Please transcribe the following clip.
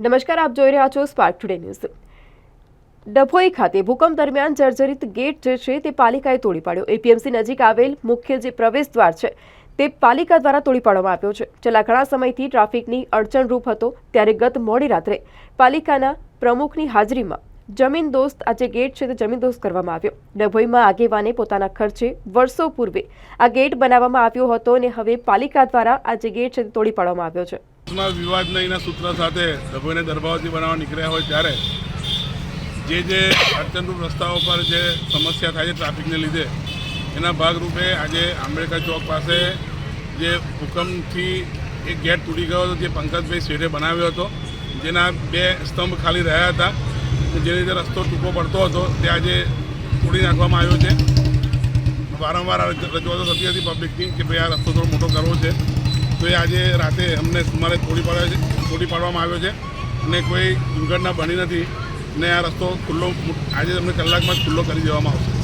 નમસ્કાર, આપ જોઈ રહ્યા છો સ્પાર્ક ટુડે ન્યૂઝ ડભોઈ ખાતે ભૂકંપ દરમિયાન જર્જરિત ગેટ જે છે તે પાલિકાએ તોડી પાડ્યો. એપીએમસી નજીક આવેલ મુખ્ય જે પ્રવેશ દ્વાર છે, તે પાલિકા દ્વારા તોડી પાડવામાં આવ્યો છે. છેલ્લા ઘણા સમયથી ટ્રાફિકની અડચણરૂપ હતો. ત્યારે ગત મોડી રાત્રે પાલિકાના પ્રમુખની હાજરીમાં જમીન દોસ્ત આ જે ગેટ છે તે જમીન દોસ્ત કરવામાં આવ્યો. ડભોઈમાં આગેવાને પોતાના ખર્ચે વર્ષો પૂર્વે આ ગેટ બનાવવામાં આવ્યો હતો અને હવે પાલિકા દ્વારા આ જે ગેટ છે તે તોડી પાડવામાં આવ્યો છે. માં વિવાદના એના સૂત્ર સાથે ડભોઈને દરબાવતી બનાવવા નીકળ્યા હોય ત્યારે જે જે અડચણરૂપ રસ્તાઓ પર જે સમસ્યા થાય છે ટ્રાફિકને લીધે, એના ભાગરૂપે આજે આંબેડકર ચોક પાસે જે ભૂકંપથી એક ગેટ તૂટી ગયો હતો, જે પંકજભાઈ શેઠે બનાવ્યો હતો, જેના બે સ્તંભ ખાલી રહ્યા હતા. જે રીતે રસ્તો ટૂંકો પડતો હતો, તે આજે તોડી નાખવામાં આવ્યો છે. વારંવાર રજૂઆતો થતી હતી પબ્લિકની કે ભાઈ આ રસ્તો થોડો મોટો કરવો છે. તો એ આજે રાતે અમને સુમારે તોડી પાડ્યો છે તોડી પાડવામાં આવ્યો છે અને કોઈ દુર્ઘટના બની નથી ને આ રસ્તો ખુલ્લો, આજે તમને કલાકમાં જ ખુલ્લો કરી દેવામાં આવશે.